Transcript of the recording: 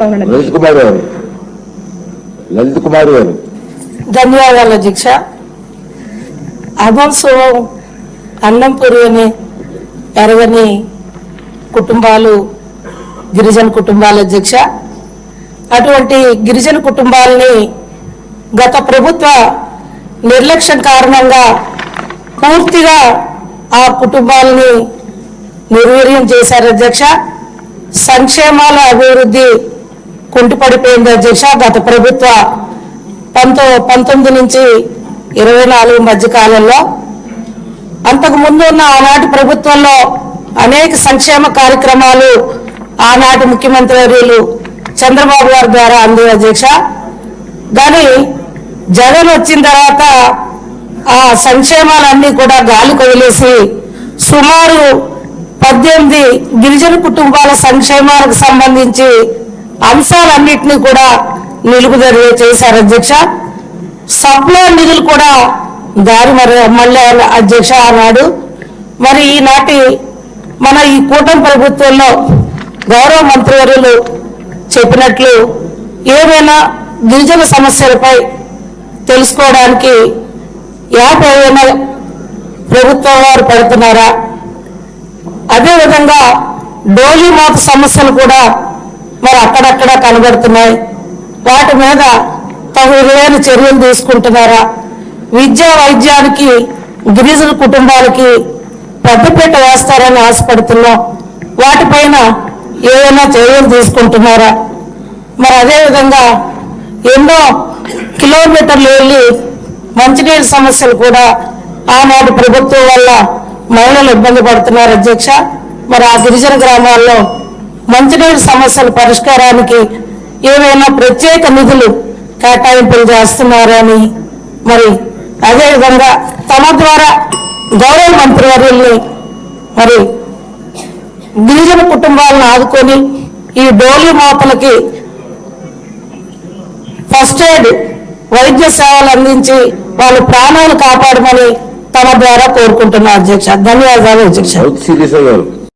లలిత్ కుమార్ గారు. లలిత్ కుమార్ గారు. ధన్యవాదాలు అధ్యక్ష అభంశం అన్నం పురుగని ఎరగని కుటుంబాలు గిరిజన కుటుంబాల అధ్యక్ష అటువంటి గిరిజన కుటుంబాలని గత ప్రభుత్వ నిర్లక్ష్యం కారణంగా పూర్తిగా ఆ కుటుంబాలని నిర్వీర్యం చేశారు అధ్యక్ష సంక్షేమాల అభివృద్ధి కుంటిపడిపోయింది అధ్యక్ష గత ప్రభుత్వ పంతో పంతొమ్మిది నుంచి ఇరవై నాలుగు మధ్య కాలంలో అంతకు ముందు ఉన్న ఆనాటి ప్రభుత్వంలో అనేక సంక్షేమ కార్యక్రమాలు ఆనాటి ముఖ్యమంత్రి వర్యులు చంద్రబాబు గారి ద్వారా అంది అధ్యక్ష కానీ జగన్ వచ్చిన తర్వాత ఆ సంక్షేమాలన్నీ కూడా గాలి కొదిలేసి సుమారు పద్దెనిమిది గిరిజన కుటుంబాల సంక్షేమాలకు సంబంధించి అంశాలన్నింటినీ కూడా నిలుపుదల చేశారు అధ్యక్ష. సప్లై నిధులు కూడా దారి మరి మళ్ళీ అధ్యక్ష అన్నాడు. మరి ఈనాటి మన ఈ కూటమి ప్రభుత్వంలో గౌరవ మంత్రివర్యులు చెప్పినట్లు ఏమైనా గిరిజన సమస్యలపై తెలుసుకోవడానికి యాప్ ఏమైనా ప్రభుత్వం వారు పెడుతున్నారా? అదేవిధంగా డోలీ మాత సమస్యలు కూడా మరి అక్కడక్కడ కనబడుతున్నాయి. వాటి మీద తగిన చర్యలు తీసుకుంటున్నారా? విద్యా వైద్యానికి గిరిజన కుటుంబాలకి పెద్దపీట వేస్తారని ఆశపడుతున్నాం. వాటిపైన ఏదైనా చర్యలు తీసుకుంటున్నారా? మరి అదేవిధంగా ఎన్నో కిలోమీటర్లు వెళ్ళి మంచినీటి సమస్యలు కూడా ఆనాటి ప్రభుత్వం వల్ల మహిళలు ఇబ్బంది పడుతున్నారు అధ్యక్ష. మరి ఆ గిరిజన గ్రామాల్లో మంచినీటి సమస్యల పరిష్కారానికి ఏవైనా ప్రత్యేక నిధులు కేటాయింపులు చేస్తున్నారని మరి అదేవిధంగా తమ ద్వారా గౌరవ మంత్రివర్యుల్ని మరి గిరిజన కుటుంబాలను ఆదుకొని ఈ డోలీ మోతలకి ఫస్ట్ ఎయిడ్ వైద్య సేవలు అందించి వాళ్ళ ప్రాణాలు కాపాడమని తమ ద్వారా కోరుకుంటున్నా అధ్యక్ష. ధన్యవాదాలు అధ్యక్ష.